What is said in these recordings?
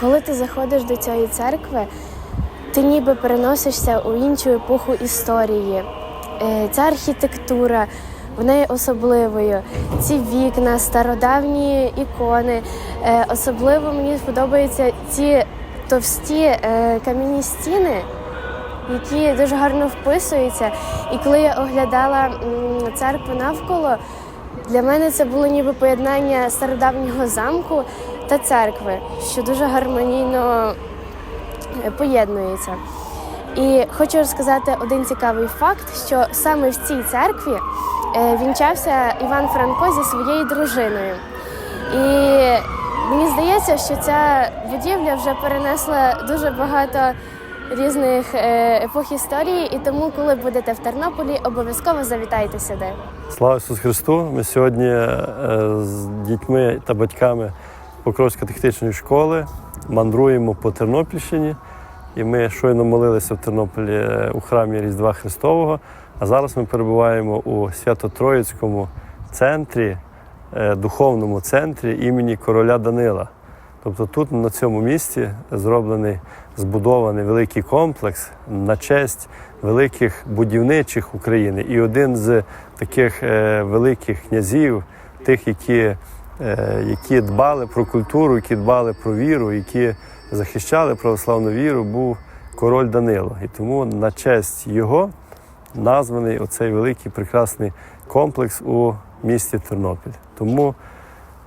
Коли ти заходиш до цієї церкви, ти ніби переносишся у іншу епоху історії. Е, Ця архітектура, вона є особливою. Ці вікна, стародавні ікони. Е, Особливо мені подобаються ці товсті е, кам'яні стіни, які дуже гарно вписуються. І коли я оглядала церкву навколо, для мене це було ніби поєднання стародавнього замку та церкви, що дуже гармонійно е, поєднується. І хочу розказати один цікавий факт, що саме в цій церкві е, вінчався Іван Франко зі своєю дружиною. І мені здається, що ця будівля вже перенесла дуже багато різних е, епох історії, і тому, коли будете в Тернополі, обов'язково завітайте сюди. Слава Ісусу Христу! Ми сьогодні з дітьми та батьками Покровської технічної школи мандруємо по Тернопільщині. І ми щойно молилися в Тернополі е, у храмі Різдва Христового. А зараз ми перебуваємо у Свято-Троїцькому центрі, е, духовному центрі імені короля Данила. Тобто тут на цьому місці зроблений збудований великий комплекс на честь великих будівничих України. І один з таких е, великих князів, тих, які, які дбали про культуру, які дбали про віру, які захищали православну віру, був король Данило. І тому на честь його названий оцей великий прекрасний комплекс у місті Тернопіль. Тому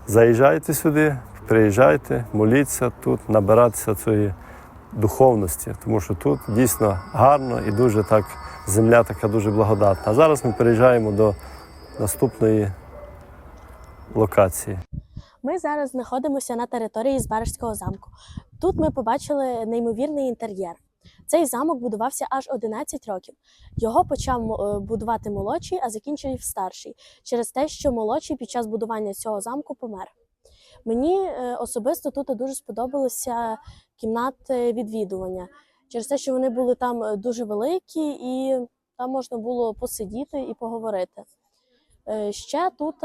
заїжджайте сюди, приїжджайте, моліться тут, набиратися цієї духовності, тому що тут дійсно гарно і дуже так земля така дуже благодатна. А зараз ми переїжджаємо до наступної локації. Ми зараз знаходимося на території Збаражського замку. Тут ми побачили неймовірний інтер'єр. Цей замок будувався аж 11 років. Його почав е, будувати молодший, а закінчив старший, через те, що молодший під час будування цього замку помер. Мені е, особисто тут дуже сподобалися кімнати відвідування, через те, що вони були там е, дуже великі, і там можна було посидіти і поговорити. Е, Ще тут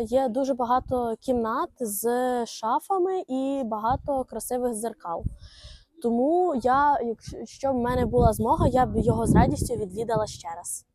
є дуже багато кімнат з шафами і багато красивих зеркал. Тому я, якщо в мене була змога, я б його з радістю відвідала ще раз.